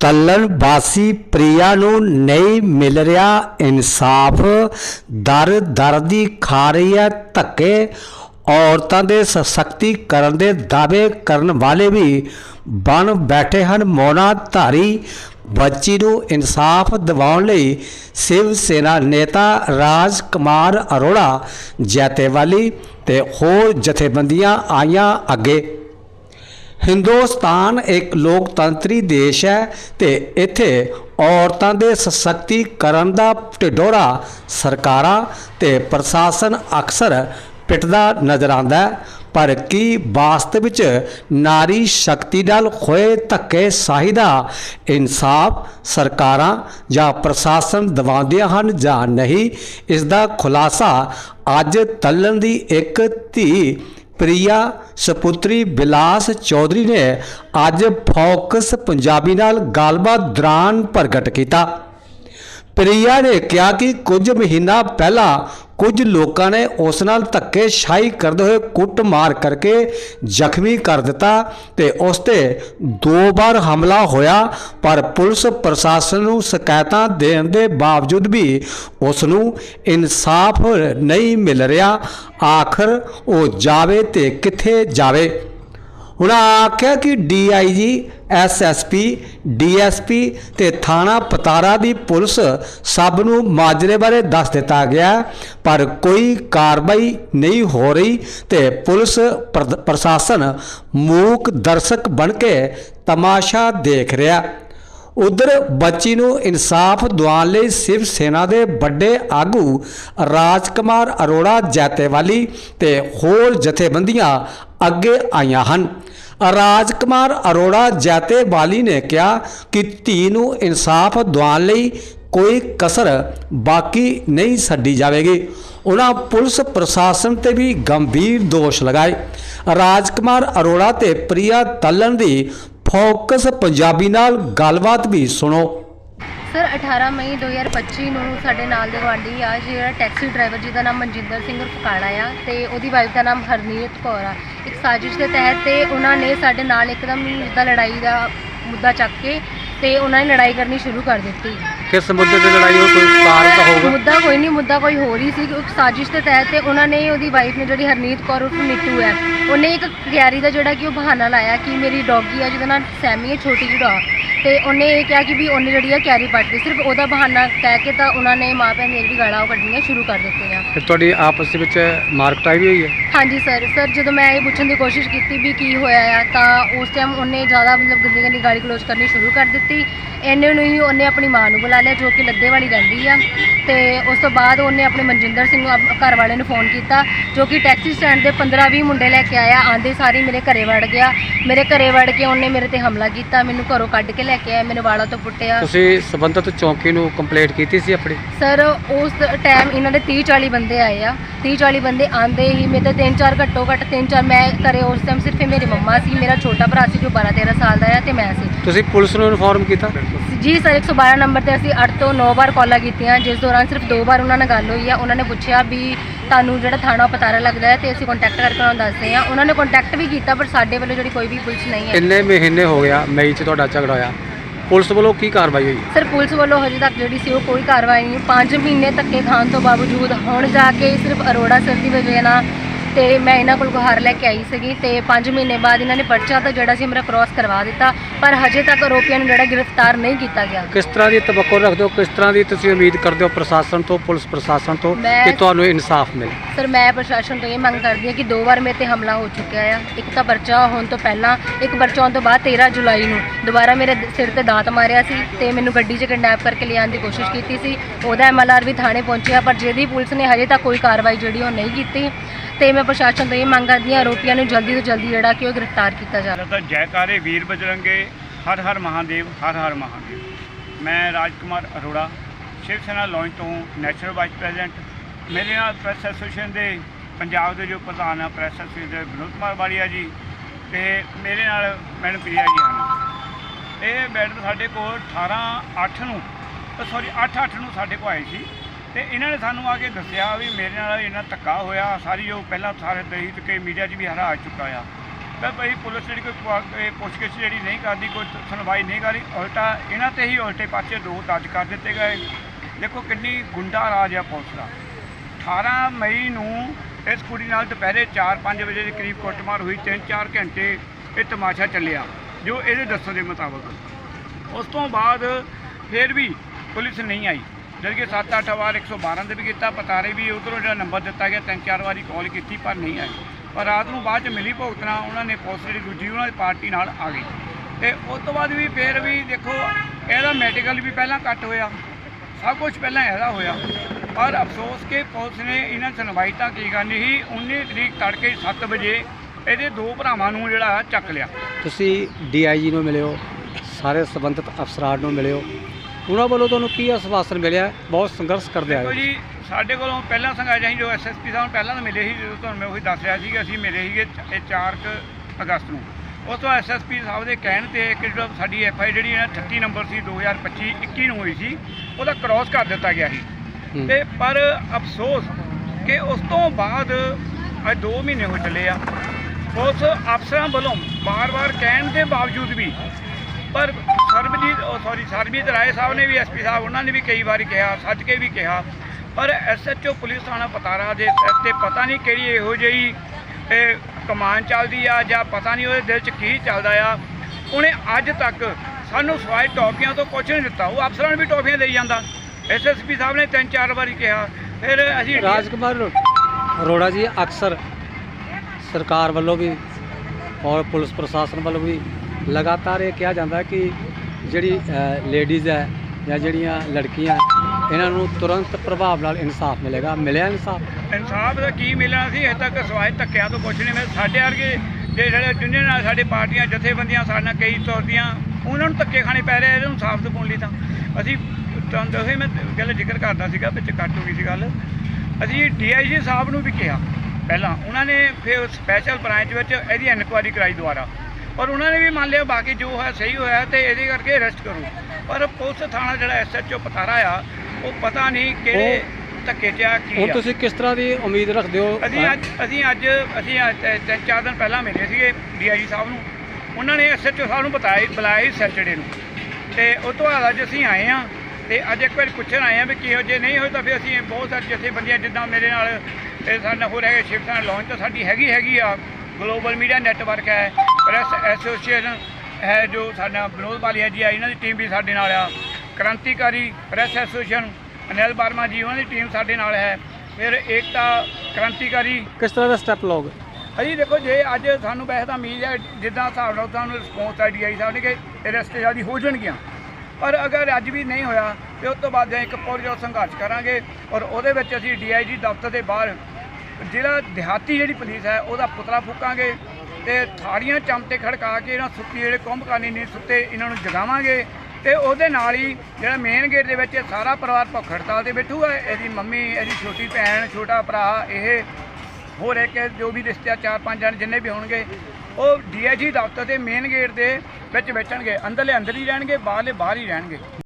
ਤਲਣ ਵਾਸੀ ਪ੍ਰਿਆ ਨੂੰ ਨਹੀਂ ਮਿਲ ਰਿਹਾ ਇਨਸਾਫ। ਦਰ ਦਰ ਦੀ ਖਾ ਰਹੀ ਹੈ ਧੱਕੇ। ਔਰਤਾਂ ਦੇ ਸਸ਼ਕਤੀਕਰਨ ਦੇ ਦਾਅਵੇ ਕਰਨ ਵਾਲੇ ਵੀ ਬਣ ਬੈਠੇ ਹਨ। ਮੌਨਾ ਧਾਰੀ ਬੱਚੀ ਨੂੰ ਇਨਸਾਫ ਦਿਵਾਉਣ ਲਈ ਸ਼ਿਵ ਸੈਨਾ ਨੇਤਾ ਰਾਜ ਕੁਮਾਰ ਅਰੋੜਾ ਜੈਤੇਵਾਲੀ ਤੇ ਹੋਰ ਜਥੇਬੰਦੀਆਂ ਆਈਆਂ ਅੱਗੇ। ਹਿੰਦੁਸਤਾਨ ਇੱਕ ਲੋਕਤੰਤਰੀ ਦੇਸ਼ ਹੈ ਤੇ ਇੱਥੇ ਔਰਤਾਂ ਦੇ ਸਸ਼ਕਤੀਕਰਨ ਦਾ ਢਿਡੋਰਾ ਸਰਕਾਰਾਂ ਤੇ ਪ੍ਰਸ਼ਾਸਨ ਅਕਸਰ ਪਿੱਟਦਾ ਨਜ਼ਰ ਆਉਂਦਾ ਪਰ ਕੀ ਵਾਸਤਵ ਵਿੱਚ ਨਾਰੀ ਸ਼ਕਤੀ ਨਾਲ ਹੋਏ ਧੱਕੇ ਸਾਹੀ ਦਾ ਇਨਸਾਫ ਸਰਕਾਰਾਂ ਜਾਂ ਪ੍ਰਸ਼ਾਸਨ ਦਿਵਾਉਂਦੀਆਂ ਹਨ ਜਾਂ ਨਹੀਂ, ਇਸ ਦਾ ਖੁਲਾਸਾ ਅੱਜ ਤੱਲਣ ਦੀ ਇੱਕ ਧੀ ਪ੍ਰਿਆ ਸਪੁੱਤਰੀ ਬਿਲਾਸ ਚੌਧਰੀ ਨੇ ਅੱਜ ਫੋਕਸ ਪੰਜਾਬੀ ਨਾਲ ਗੱਲਬਾਤ ਦੌਰਾਨ ਪ੍ਰਗਟ ਕੀਤਾ ਪ੍ਰਿਆ ਨੇ ਕਿਹਾ ਕਿ ਕੁਝ ਮਹੀਨਾ ਪਹਿਲਾਂ ਕੁਝ ਲੋਕਾਂ ਨੇ ਉਸ ਨਾਲ ਧੱਕੇਸ਼ਾਹੀ ਕਰਦੇ ਹੋਏ ਕੁੱਟਮਾਰ ਕਰਕੇ ਜ਼ਖਮੀ ਕਰ ਦਿੱਤਾ ਤੇ ਉਸ ਤੇ ਦੋ ਵਾਰ ਹਮਲਾ ਹੋਇਆ, ਪਰ ਪੁਲਿਸ ਪ੍ਰਸ਼ਾਸਨ ਨੂੰ ਸ਼ਿਕਾਇਤਾਂ ਦੇਣ ਦੇ ਬਾਵਜੂਦ ਵੀ ਉਸ ਨੂੰ ਇਨਸਾਫ ਨਹੀਂ ਮਿਲ ਰਿਹਾ। ਆਖਰ ਉਹ ਜਾਵੇ ਤੇ ਕਿੱਥੇ ਜਾਵੇ? ਉਹਨਾਂ ਆਖਿਆ ਕਿ ਡੀਆਈਜੀ ਐਸਐਸਪੀ ਡੀਐਸਪੀ ਤੇ ਥਾਣਾ ਪਤਾਰਾ ਦੀ ਪੁਲਿਸ ਸਭ ਨੂੰ ਮਾਜਰੇ ਬਾਰੇ ਦੱਸ ਦਿੱਤਾ ਗਿਆ, ਪਰ ਕੋਈ ਕਾਰਵਾਈ ਨਹੀਂ ਹੋ ਰਹੀ ਤੇ ਪੁਲਿਸ ਪ੍ਰ- ਪ੍ਰਸ਼ਾਸਨ ਮੂਕ ਦਰਸ਼ਕ ਬਣ ਕੇ ਤਮਾਸ਼ਾ ਦੇਖ ਰਿਹਾ। ਉਧਰ ਬੱਚੀ ਨੂੰ ਇਨਸਾਫ ਦਿਵਾਉਣ ਲਈ ਸ਼ਿਵ ਸੈਨਾ ਦੇ ਵੱਡੇ ਆਗੂ ਰਾਜਕੁਮਾਰ ਅਰੋੜਾ ਜੈਤੇਵਾਲੀ ਤੇ ਹੋਰ ਜਥੇਬੰਦੀਆਂ ਅੱਗੇ ਆਈਆਂ ਹਨ। ਰਾਜਕੁਮਾਰ ਅਰੋੜਾ ਜੈਤੇਵਾਲੀ ਨੇ ਕਿਹਾ ਕਿ ਧੀ ਨੂੰ ਇਨਸਾਫ ਦਿਵਾਉਣ ਲਈ ਕੋਈ ਕਸਰ ਬਾਕੀ ਨਹੀਂ ਛੱਡੀ ਜਾਵੇਗੀ। ਉਹਨਾਂ ਪੁਲਿਸ ਪ੍ਰਸ਼ਾਸਨ ਤੇ ਵੀ ਗੰਭੀਰ ਦੋਸ਼ ਲਗਾਏ। ਰਾਜਕੁਮਾਰ ਅਰੋੜਾ ਤੇ ਪ੍ਰਿਆ ਤੱਲਣ ਦੀ ਫੋਕਸ ਪੰਜਾਬੀ ਨਾਲ ਗੱਲਬਾਤ ਵੀ ਸੁਣੋ। ਸਰ 18 ਮਈ 2025 ਨੂੰ ਸਾਡੇ ਨਾਲ ਦੇ ਗੁਆਂਢੀ ਆ, ਜਿਹੜਾ ਟੈਕਸੀ ਡਰਾਈਵਰ ਜਿਹਦਾ ਨਾਮ ਮਨਜਿੰਦਰ ਸਿੰਘ ਉਰਫ ਆ ਤੇ ਉਹਦੀ ਵਾਈਫ ਦਾ ਨਾਮ ਹਰਨੀਤ ਕੌਰ ਆ। ਇੱਕ ਸਾਜ਼ਿਸ਼ ਦੇ ਤਹਿਤ ਤੇ ਉਹਨਾਂ ਨੇ ਸਾਡੇ ਨਾਲ ਇੱਕਦਮ ਜਿੱਦਾਂ ਲੜਾਈ ਦਾ ਮੁੱਦਾ ਚੱਕ ਕੇ ਤੇ ਉਹਨਾਂ ਨੇ ਲੜਾਈ ਕਰਨੀ ਸ਼ੁਰੂ ਕਰ ਦਿੱਤੀ। ਕਿਸ ਮੁੱਦੇ ਤੇ ਲੜਾਈ ਹੋਈ ਕੋਈ ਕਾਰਨ ਤਾਂ ਹੋਊਗਾ? ਮੁੱਦਾ ਕੋਈ ਨਹੀਂ ਮੁੱਦਾ ਕੋਈ ਹੋਰ ਹੀ ਸੀ ਇੱਕ ਸਾਜ਼ਿਸ਼ ਦੇ ਤਹਿਤ ਤੇ ਉਹਨਾਂ ਨੇ ਉਹਦੀ ਵਾਈਫ ਨੇ ਜਿਹੜੀ ਹਰਨੀਤ ਕੌਰ ਉਰਫ ਨੀਟੂ ਹੈ ਉਹਨੇ ਇੱਕ ਕਿਆਰੀ ਦਾ ਜਿਹੜਾ ਕਿ ਉਹ ਬਹਾਨਾ ਲਾਇਆ ਕਿ ਮੇਰੀ ਡੌਗੀ ਆ ਜਿਹਦਾ ਨਾਮ ਸੈਮੀ ਹੈ ਛੋਟੀ ਜਿਹੀ ਡੌਗ ਤੇ ਉਹਨੇ ਇਹ ਕਿਹਾ ਕਿ ਵੀ ਉਹਨੇ ਜਿਹੜੀ ਆ ਕੈਰੀ ਪੱਟ ਲਈ ਸਿਰਫ ਉਹਦਾ ਬਹਾਨਾ ਕਹਿ ਕੇ ਤਾਂ ਉਹਨਾਂ ਨੇ ਮਾਂ ਭੈਣ ਦੀਆਂ ਜਿਹੜੀ ਗਾਲਾਂ ਉਹ ਕੱਢਣੀਆਂ ਸ਼ੁਰੂ ਕਰ ਦਿੱਤੀਆਂ। ਫਿਰ ਤੁਹਾਡੀ ਆਪਸ ਦੇ ਵਿੱਚ ਮਾਰਕਟਾਈ ਵੀ ਹੋਈ ਹੈ? ਹਾਂਜੀ ਸਰ ਸਰ ਜਦੋਂ ਮੈਂ ਇਹ ਪੁੱਛਣ ਦੀ ਕੋਸ਼ਿਸ਼ ਕੀਤੀ ਵੀ ਕੀ ਹੋਇਆ ਆ ਤਾਂ ਉਸ ਟਾਈਮ ਉਹਨੇ ਜ਼ਿਆਦਾ ਮਤਲਬ ਗੰਦੀ ਗੰਦੀ ਗਾਲੀ ਕਲੋਜ਼ ਕਰਨੀ ਸ਼ੁਰੂ ਕਰ ਦਿੱਤੀ। ਇੰਨੇ ਨੂੰ ਹੀ ਉਹਨੇ ਆਪਣੀ ਮਾਂ ਨੂੰ ਬੁਲਾ ਲਿਆ ਜੋ ਕਿ ਲੱਦੇ ਵਾਲੀ ਰਹਿੰਦੀ ਆ ਤੇ ਉਸ ਤੋਂ ਬਾਅਦ ਉਹਨੇ ਆਪਣੇ ਮਨਜਿੰਦਰ ਸਿੰਘ ਨੂੰ ਆਪ- ਘਰ ਵਾਲੇ ਨੂੰ ਫੋਨ ਕੀਤਾ ਜੋ ਕਿ ਟੈਕਸੀ ਸਟੈਂਡ ਦੇ 15-20 ਮੁੰਡੇ ਲੈ ਕੇ ਆਇਆ ਆਂਦੇ ਸਾਰੀ ਮੇਰੇ ਘਰੇ ਵੜ ਗਿਆ ਮੇਰੇ ਘਰੇ ਵੜ ਕੇ ਉਹਨੇ ਮੇਰੇ ਤੇ ਹਮਲਾ ਕੀਤਾ ਮੈਨੂੰ ਘਰੋਂ ਕੱਢ ਕੇ ਲੈ ਕੇ ਆਇਆ ਮੇਰੇ ਵਾਲਾਂ ਤੋਂ ਪੁੱਟਿਆ। ਤੁਸੀਂ ਸਬੰਧਤ ਚੌਂਕੀ ਨੂੰ ਕੰਪਲੇਂਟ ਕੀਤੀ ਸੀ ਆਪਣੀ? ਸਰ ਉਸ ਟਾਈਮ ਇਹਨਾਂ ਦੇ 30 40 ਬੰਦੇ ਆਏ ਆ 30 40 ਬੰਦੇ ਆਂਦੇ ਹੀ ਮੇਰੇ ਤੇ ਤਿੰਨ ਚਾਰ ਘੱਟੋ ਘੱਟ ਤਿੰਨ ਚਾਰ ਮੈਂ ਘਰੇ ਉਸ ਟਾਈਮ ਸਿਰਫ ਮੇਰੀ ਮੰਮਾ ਸੀ ਮੇਰਾ ਛੋਟਾ ਭਰਾ ਸੀ ਜੋ 12 13 ਸਾਲ ਦਾ ਆ ਤੇ ਮੈਂ ਸੀ। ਤੁਸੀਂ ਪੁਲਿਸ ਨੂੰ ਇਨਫੋਰਮ ਕੀਤਾ? ਜੀ ਸਰ 112 ਨੰਬਰ ਤੇ ਅਸੀਂ 8 ਤੋਂ 9 ਵਾਰ ਕਾਲਾਂ ਕੀਤੀਆਂ ਜਿਸ ਦੌਰਾਨ ਸਿਰਫ ਦੋ ਵਾਰ ਉਹਨਾਂ ਨਾਲ ਗੱਲ ਹੋਈ ਆ। ਉਹਨਾਂ ਨੇ ਪੁੱਛਿਆ ਵੀ ਤੁਹਾਨੂੰ ਜਿਹੜਾ ਥਾਣਾ ਪਤਾਰਾ ਲੱਗਦਾ ਹੈ ਤੇ ਅਸੀਂ ਕੰਟੈਕਟ ਕਰਕੇ ਉਹਨਾਂ ਨੂੰ ਦੱਸਦੇ ਆ ਉਹਨਾਂ ਨੇ ਕੰਟੈਕਟ ਵੀ ਕੀਤਾ ਪਰ ਸਾਡੇ ਵੱਲੋਂ ਜਿਹੜੀ ਕੋਈ ਵੀ ਪੁਲਿਸ ਨਹੀਂ ਹੈ ਇੰਨੇ ਮਹੀਨੇ ਹੋ ਗਿਆ ਮਈ 'ਚ ਤੁਹਾਡਾ ਝਗੜਾ ਹੋਇਆ। ਪੁਲਿਸ ਵੱਲੋਂ ਕੀ ਕਾਰਵਾਈ ਹੋਈ? ਸਰ ਪੁਲਿਸ ਵੱਲੋਂ ਹਜੇ ਤੱਕ ਜਿਹੜੀ ਸੀ ਉਹ ਕੋਈ ਕਾਰਵਾਈ ਨਹੀਂ 5 ਮਹੀਨੇ ਧੱਕੇ ਖਾਣ ਤੋਂ ਬਾਵਜੂਦ ਹੁਣ ਜਾ ਕੇ ਸਿਰਫ ਅਰੋੜਾ ਸਰ ਦੀ ਵਜ੍ਹਾ ਨਾਲ ਤੇ ਮੈਂ ਇਹਨਾਂ ਕੋਲ ਗੁਹਾਰ ਲੈ ਕੇ ਆਈ ਸੀਗੀ ਤੇ 5 ਮਹੀਨੇ ਬਾਅਦ ਇਹਨਾਂ ਨੇ ਪਰਚਾ ਤਾਂ ਜਿਹੜਾ ਸੀ ਮੇਰਾ ਕ੍ਰਾਸ ਕਰਵਾ ਦਿੱਤਾ ਪਰ ਹਜੇ ਤੱਕ ਆਰੋਪੀਆਂ ਨੂੰ ਜਿਹੜਾ ਗ੍ਰਿਫਤਾਰ ਨਹੀਂ ਕੀਤਾ ਗਿਆ। ਕਿਸ ਤਰ੍ਹਾਂ ਦੀ ਤਵੱਕੋ ਰੱਖਦੇ ਹੋ? ਕਿਸ ਤਰ੍ਹਾਂ ਦੀ ਤੁਸੀਂ ਉਮੀਦ ਕਰਦੇ ਹੋ ਪ੍ਰਸ਼ਾਸਨ ਤੋਂ ਪੁਲਿਸ ਪ੍ਰਸ਼ਾਸਨ ਤੋਂ ਮੈਂ- ਕਿ ਤੁਹਾਨੂੰ ਇਨਸਾਫ ਮਿਲੇ? ਸਰ ਮੈਂ ਪ੍ਰਸ਼ਾਸਨ ਤੋਂ ਇਹ ਮੰਗ ਕਰਦੀ ਹਾਂ ਕਿ ਦੋ ਵਾਰ ਮੇਰੇ ਤੇ ਹਮਲਾ ਹੋ ਚੁੱਕਿਆ ਆ। ਇੱਕ ਤਾਂ ਪਰਚਾ ਹੋਣ ਤੋਂ ਪਹਿਲਾਂ ਇੱਕ ਪਰਚਾ ਹੋਣ ਤੋਂ ਬਾਅਦ 13 ਜੁਲਾਈ ਨੂੰ ਦੁਬਾਰਾ ਮੇਰੇ ਦ- ਸਿਰ ਤੇ ਦਾਤ ਮਾਰਿਆ ਸੀ ਤੇ ਮੈਨੂੰ ਗੱਡੀ 'ਚ ਕਿਡਨੈਪ ਕਰਕੇ ਲਿਆਉਣ ਦੀ ਕੋਸ਼ਿਸ਼ ਕੀਤੀ ਸੀ। ਉਹਦਾ ਐਮਐਲਆਰ ਵੀ ਥਾਣੇ ਪਹੁੰਚਿਆ ਪਰ ਜਿਹਦੀ ਪੁਲਿਸ ਨੇ ਹਜੇ ਤੱਕ ਕੋਈ ਕਾਰਵਾਈ ਜਿਹੜੀ ਉਹ ਨਹੀਂ ਕੀਤੀ। ਤੇ ਮੈਂ ਪ੍ਰਸ਼ਾਸਨ ਤੋਂ ਇਹ ਮੰਗ ਕਰਦੀ ਹਾਂ ਆਰੋਪੀਆਂ ਨੂੰ ਜਲਦੀ ਤੋਂ ਜਲਦੀ ਜਿਹੜਾ ਕਿ ਉਹ ਗ੍ਰਿਫਤਾਰ ਕੀਤਾ ਜਾਵੇ। ਤਾਂ ਜੈਕਾਰੇ ਵੀਰ ਬਜਰੰਗੇ, ਹਰ ਹਰ ਮਹਾਦੇਵ, ਹਰ ਹਰ ਮਹਾਦੇਵ। ਮੈਂ ਰਾਜਕੁਮਾਰ ਅਰੋੜਾ, ਸ਼ਿਵ ਸੈਨਾ ਲੌਂਜ ਤੋਂ ਨੈਸ਼ਨਲ ਵਾਈਸ ਪ੍ਰੈਜ਼ੀਡੈਂਟ ਮੇਰੇ ਨਾਲ ਪ੍ਰੈਸ ਐਸੋਸੀਏਸ਼ਨ ਦੇ ਪੰਜਾਬ ਦੇ ਜੋ ਪ੍ਰਧਾਨ ਆ ਪ੍ਰੈਸ ਐਸੋਸੀਏਸ਼ਨ ਦੇ ਵਿਨੋਦ ਕੁਮਾਰ ਵਾਲੀਆ ਜੀ ਤੇ ਮੇਰੇ ਨਾਲ ਮੈਡਮ ਪ੍ਰਿਆ ਜੀ ਹਨ। ਇਹ ਮੈਡਮ ਸਾਡੇ ਕੋਲ 18 8 ਨੂੰ ਸੌਰੀ 8 8 ਨੂੰ ਸਾਡੇ ਕੋਲ ਆਏ ਸੀ। ਤੇ ਇਹਨਾਂ ਨੇ ਸਾਨੂੰ ਆ ਕੇ ਦੱਸਿਆ ਵੀ ਮੇਰੇ ਨਾਲ ਇਹਨਾਂ ਧੱਕਾ ਹੋਇਆ, ਸਾਰੀ ਉਹ ਪਹਿਲਾਂ ਸਾਰੇ ਦਹੀਂ ਤੇ ਮੀਡੀਆ 'ਚ ਵੀ ਹਰਾ ਚੁੱਕਾ ਆ। ਤਾਂ ਭਾਈ ਪੁਲਿਸ ਜਿਹੜੀ ਕੋਈ ਪੁੱਛਗਿੱਛ ਜਿਹੜੀ ਨਹੀਂ ਕਰਦੀ, ਕੋਈ ਸੁਣਵਾਈ ਨਹੀਂ ਕਰਦੀ, ਉਲਟਾ ਇਹਨਾਂ ਤੇ ਹੀ ਉਲਟੇ ਪਾਸੇ ਦੋ ਦਰਜ ਕਰ ਦਿੱਤੇ ਗਏ। ਦੇਖੋ ਕਿੰਨੀ ਗੁੰਡਾ ਰਾਜ ਆ ਪੁਲਿਸ ਦਾ। 18 ਮਈ ਨੂੰ ਇਸ ਕੁੜੀ ਨਾਲ ਦੁਪਹਿਰੇ 4-5 ਵਜੇ ਦੇ ਕਰੀਬ ਕੁੱਟਮਾਰ ਹੋਈ 3-4 ਘੰਟੇ ਇਹ ਤਮਾਸ਼ਾ ਚੱਲਿਆ, ਜੋ ਇਹਦੇ ਦੱਸਣ ਦੇ ਮੁਤਾਬਕ। ਉਸ ਤੋਂ ਬਾਅਦ ਫਿਰ ਵੀ ਪੁਲਿਸ ਨਹੀਂ ਆਈ। ਜਦ ਕਿ 7-8 ਵਾਰ 112 ਦੇ ਵੀ ਕੀਤਾ, ਪਤਾਰੇ ਵੀ ਉਧਰੋਂ ਜਿਹੜਾ ਨੰਬਰ ਦਿੱਤਾ ਗਿਆ, ਤਿੰਨ ਚਾਰ ਵਾਰੀ ਕਾਲ ਕੀਤੀ, ਪਰ ਨਹੀਂ ਆਈ ਪਰ ਰਾਤ ਨੂੰ ਬਾਅਦ ਚ ਮਿਲੀ ਭੁਗਤਣਾ ਉਹਨਾਂ ਨੇ ਪੁਲਿਸ ਜਿਹੜੀ ਦੂਜੀ, ਉਹਨਾਂ ਦੀ ਪਾਰਟੀ ਨਾਲ ਆ ਗਈ। ਤੇ ਉਸ ਤੋਂ ਬਾਅਦ ਵੀ ਫਿਰ ਵੀ ਦੇਖੋ, ਇਹਦਾ ਮੈਡੀਕਲ ਵੀ ਪਹਿਲਾਂ ਕੱਟ ਹੋਇਆ। ਸਭ ਕੁਝ ਪਹਿਲਾਂ ਇਹਦਾ ਹੋਇਆ। ਪਰ ਅਫਸੋਸ ਕਿ ਪੁਲਿਸ ਨੇ ਇਹਨਾਂ ਸੁਣਵਾਈ ਤਾਂ ਕੀ ਕਰਨੀ ਸੀ? 19 ਤਰੀਕ ਤੜਕੇ 7 ਵਜੇ ਇਹਦੇ ਦੋ ਭਰਾਵਾਂ ਨੂੰ ਜਿਹੜਾ ਚੱਕ ਲਿਆ। ਤੁਸੀਂ ਡੀਆਈਜੀ ਨੂੰ ਮਿਲਿਓ, ਸਾਰੇ ਸੰਬੰਧਿਤ ਅਫਸਰਾਂ ਨੂੰ ਮਿਲਿਓ। ਉਹਨਾਂ ਵੱਲੋਂ ਤੁਹਾਨੂੰ ਕੀ ਆਸ਼ਵਾਸਨ ਮਿਲਿਆ? ਬਹੁਤ ਸੰਘਰਸ਼ ਕਰਦੇ ਦੇਖੋ ਆਏ ਜੀ ਸਾਡੇ ਕੋਲੋਂ ਪਹਿਲਾਂ ਸੰਘਾਇਆ ਸੀ ਜੋ ਐਸਐਸਪੀ ਸਾਹਿਬ ਪਹਿਲਾਂ ਤਾਂ ਮਿਲੇ ਸੀ ਜਦੋਂ ਤੁਹਾਨੂੰ ਮੈਂ ਉਹੀ ਦੱਸ ਰਿਹਾ ਸੀ ਕਿ ਅਸੀਂ ਮਿਲੇ ਸੀਗੇ ਚ- ਇਹ 4 ਕੁ ਅਗਸਤ ਨੂੰ। ਉਸ ਤੋਂ ਐਸਐਸਪੀ ਸਾਹਿਬ ਦੇ ਕਹਿਣ ਤੇ ਇੱਕ ਜਿਹੜਾ ਸਾਡੀ ਐਫਆਈ ਜਿਹੜੀ ਹੈ 38 ਨੰਬਰ ਸੀ 2025 21 ਨੂੰ ਹੋਈ ਸੀ ਉਹਦਾ ਕ੍ਰਾਸ ਕਰ ਦਿੱਤਾ ਗਿਆ ਸੀ। ਹੂੰ। ਤੇ ਪਰ ਅਫਸੋਸ ਕਿ ਉਸ ਤੋਂ ਬਾਅਦ ਅੱਜ 2 ਮਹੀਨੇ ਹੋ ਚੱਲੇ ਆ। ਪੁਲਿਸ ਅਫਸਰਾਂ ਵੱਲੋਂ ਬਾਰ-ਬਾਰ ਕਹਿਣ ਦੇ ਬਾਵਜੂਦ ਵੀ ਪਰ ਸਰਬਜੀਤ ਸੌਰੀ ਸਰਬਜੀਤ ਰਾਏ ਸਾਹਿਬ ਨੇ ਵੀ ਐਸਪੀ ਸਾਹਿਬ, ਉਹਨਾਂ ਨੇ ਵੀ ਕਈ ਵਾਰੀ ਕਿਹਾ ਸੱਚ ਕੇ ਵੀ ਕਿਹਾ। ਪਰ ਐਸਐਚਓ ਪੁਲਿਸ ਥਾਣਾ ਪਤਾਰਾ ਦੇ ਸਿਰ ਤੇ ਪਤਾ ਨਹੀਂ ਕਿਹੜੀ ਇਹੋ ਜਿਹੀ ਕਮਾਨ ਚੱਲਦੀ ਆ ਜਾਂ ਪਤਾ ਨਹੀਂ ਉਹਦੇ ਦਿਲ 'ਚ ਕੀ ਚੱਲਦਾ ਆ। ਉਹਨੇ ਅੱਜ ਤੱਕ ਸਾਨੂੰ ਸਵਾਏ ਟੌਫੀਆਂ ਤੋਂ ਕੁਝ ਨਹੀਂ ਦਿੱਤਾ। ਉਹ ਅਫਸਰਾਂ ਨੂੰ ਵੀ ਟੌਫੀਆਂ ਦੇਈ ਜਾਂਦਾ। ਐਸਐਸਪੀ ਸਾਹਿਬ ਨੇ ਤਿੰਨ ਚਾਰ ਵਾਰੀ ਕਿਹਾ। ਫਿਰ ਅਸੀਂ ਰਾਜਕੁਮਾਰ ਅਰੋੜਾ ਜੀ, ਅਕਸਰ ਸਰਕਾਰ ਵੱਲੋਂ ਵੀ ਔਰ ਪੁਲਿਸ ਪ੍ਰਸ਼ਾਸਨ ਵੱਲੋਂ ਵੀ ਲਗਾਤਾਰ ਇਹ ਕਿਹਾ ਜਾਂਦਾ ਕਿ ਜਿਹੜੀ ਲੇਡੀਜ਼ ਹੈ ਜਾਂ ਜਿਹੜੀਆਂ ਲੜਕੀਆਂ, ਇਹਨਾਂ ਨੂੰ ਤੁਰੰਤ ਪ੍ਰਭਾਵ ਨਾਲ ਇਨਸਾਫ ਮਿਲੇਗਾ। ਮਿਲਿਆ ਇਨਸਾਫ? ਇਨਸਾਫ ਦਾ ਕੀ ਮਿਲਣਾ ਸੀ? ਹਜੇ ਤੱਕ ਸਵਾਏ ਧੱਕਿਆਂ ਤੋਂ ਕੁਝ ਨਹੀਂ ਮਿਲਿਆ। ਸਾਡੇ ਵਰਗੇ ਜੇ ਜਿਹੜੇ ਯੂਨੀਅਨ ਨਾਲ ਸਾਡੇ ਪਾਰਟੀਆਂ, ਜਥੇਬੰਦੀਆਂ ਸਾਡੇ ਨਾਲ ਕਈ ਤੁਰਦੀਆਂ, ਉਹਨਾਂ ਨੂੰ ਧੱਕੇ ਖਾਣੇ ਪੈ ਰਹੇ ਇਹਨੂੰ ਇਨਸਾਫ ਦਿਵਾਉਣ ਲਈ ਤਾਂ। ਅਸੀਂ ਤੁਹਾਨੂੰ ਦੱਸੇ ਮੈਂ ਗੱਲ ਜ਼ਿਕਰ ਕਰਦਾ ਸੀਗਾ, ਵਿੱਚ ਕੱਟ ਹੋ ਗਈ ਸੀ ਗੱਲ। ਅਸੀਂ ਡੀਆਈਜੀ ਸਾਹਿਬ ਨੂੰ ਵੀ ਕਿਹਾ, ਪਹਿਲਾਂ। ਉਹਨਾਂ ਨੇ ਫਿਰ ਸਪੈਸ਼ਲ ਬ੍ਰਾਂਚ ਵਿੱਚ ਇਹਦੀ ਇਨਕੁਆਇਰੀ ਕਰਾਈ ਦੁਬਾਰਾ। ਪਰ ਉਹਨਾਂ ਨੇ ਵੀ ਮੰਨ ਲਿਆ ਬਾਕੀ ਜੋ ਹੈ ਸਹੀ ਹੋਇਆ ਤੇ ਇਹਦੇ ਕਰਕੇ ਅਰੈਸਟ ਕਰੋ। ਪਰ ਪੁਲਿਸ ਥਾਣਾ ਜਿਹੜਾ ਐਸਐਚਓ ਪਤਾਰਾ ਆ ਉਹ ਪਤਾ ਨਹੀਂ ਕਿਹੜੇ ਧੱਕੇ 'ਚ ਆ ਕੀ ਹੁਣ ਆ। ਤੁਸੀਂ ਕਿਸ ਤਰ੍ਹਾਂ ਦੀ ਉਮੀਦ ਰੱਖਦੇ ਹੋ? ਅਸੀਂ ਅੱਜ ਅਸੀਂ ਅੱਜ ਅਸੀਂ ਅੱਜ ਤਿੰਨ ਚਾਰ ਦਿਨ ਪਹਿਲਾਂ ਮਿਲੇ ਸੀਗੇ ਡੀਆਈਜੀ ਸਾਹਿਬ ਨੂੰ। ਉਹਨਾਂ ਨੇ ਐਸਐਚਓ ਸਾਹਿਬ ਨੂੰ ਬਤਾਇਆ ਬੁਲਾਇਆ ਸੀ ਸੈਚਰਡੇ ਨੂੰ। ਤੇ ਉਸ ਤੋਂ ਬਾਅਦ ਅੱਜ ਅਸੀਂ ਆਏ ਆ ਤੇ ਅੱਜ ਇੱਕ ਵਾਰੀ ਪੁੱਛਣ ਆਏ ਆ ਵੀ ਕਿਹੋ ਜੇ ਨਹੀਂ ਹੋਏ ਤਾਂ ਫਿਰ ਅਸੀਂ ਬਹੁਤ ਸਾਰੀ ਜਥੇਬੰਦੀਆਂ ਜਿੱਦਾਂ ਮੇਰੇ ਨਾਲ ਤੇ ਸਾਡੇ ਹੋ ਰਿਹਾ ਸ਼ਿਵ ਸੈਨਾ ਲਾਂਚ ਤਾਂ ਸਾਡੀ ਹੈਗੀ ਹੈਗੀ ਆ। ਗਲੋਬਲ ਮੀਡੀਆ ਨੈਟਵਰਕ ਹੈ। ਪ੍ਰੈਸ ਐਸੋਸੀਏਸ਼ਨ ਹੈ ਜੋ ਸਾਡਾ ਵਿਨੋਦ ਬਾਲੀਆ ਜੀ ਆ ਇਹਨਾਂ ਦੀ ਟੀਮ ਵੀ ਸਾਡੇ ਨਾਲ ਆ। ਕ੍ਰਾਂਤੀਕਾਰੀ ਪ੍ਰੈਸ ਐਸੋਸੀਏਸ਼ਨ ਅਨਿਲ ਵਰਮਾ ਜੀ ਉਹਨਾਂ ਦੀ ਟੀਮ ਸਾਡੇ ਨਾਲ ਹੈ। ਫਿਰ ਏਕਤਾ ਕ੍ਰਾਂਤੀਕਾਰੀ। ਕਿਸ ਤਰ੍ਹਾਂ ਦਾ ਸਟੈਪ ਲਓਗੇ? ਅਜੀ ਦੇਖੋ ਜੇ ਅੱਜ ਸਾਨੂੰ ਵੈਸੇ ਤਾਂ ਉਮੀਦ ਹੈ ਜਿੱਦਾਂ ਹਿਸਾਬ ਨਾਲ ਤੁਹਾਨੂੰ ਰਿਸਪੌਂਸ ਆਈ ਆਈ ਸਾਹਿਬ ਨੇ ਕਿ ਇਹ ਰਸਤੇ ਜਲਦੀ ਹੋ ਜਾਣਗੀਆਂ। ਪਰ ਅਗਰ ਅੱਜ ਵੀ ਨਹੀਂ ਹੋਇਆ ਤੇ ਉਸ ਤੋਂ ਬਾਅਦ ਇੱਕ ਪੁਰਜੋਰ ਸੰਘਰਸ਼ ਕਰਾਂਗੇ ਔਰ ਉਹਦੇ ਵਿੱਚ ਅਸੀਂ ਡੀਆਈਜੀ ਦਫ਼ਤਰ ਦੇ ਬਾਹਰ ਜਿਹੜਾ ਦਿਹਾਤੀ ਜਿਹੜੀ ਪੁਲਿਸ ਹੈ ਉਹਦਾ ਪੁਤਲਾ ਫੂਕਾਂਗੇ। ਤੇ ਥਾੜੀਆਂ ਚਮਟੇ ਖੜਕਾ ਕੇ ਇਹਨਾਂ ਸੁੱਤੀ ਜਿਹੜੇ ਕੁੰਭਕਾਨੀ ਨਹੀਂ ਸੁੱਤੇ ਇਹਨਾਂ ਨੂੰ ਜਗਾਵਾਂਗੇ। ਤੇ ਉਹਦੇ ਨਾਲ ਹੀ ਜਿਹੜਾ ਮੇਨ ਗੇਟ ਦੇ ਵਿੱਚ ਸਾਰਾ ਪਰਿਵਾਰ ਭੁੱਖ ਹੜਤਾਲ ਤੇ ਬੈਠੂਗਾ ਇਹਦੀ ਮੰਮੀ, ਇਹਦੀ ਛੋਟੀ ਭੈਣ, ਛੋਟਾ ਭਰਾ, ਇਹ ਹੋਰ ਇੱਕ, ਜੋ ਵੀ ਰਿਸ਼ਤੇਦਾਰ ਚਾਰ ਪੰਜ ਜਣ ਜਿੰਨੇ ਵੀ ਹੋਣਗੇ, ਉਹ ਡੀਆਈਜੀ ਦਫ਼ਤਰ ਦੇ ਮੇਨ ਗੇਟ ਦੇ ਵਿੱਚ ਬੈਠਣਗੇ। ਅੰਦਰਲੇ ਅੰਦਰ ਹੀ ਰਹਿਣਗੇ, ਬਾਹਰਲੇ ਬਾਹਰ ਹੀ ਰਹਿਣਗੇ।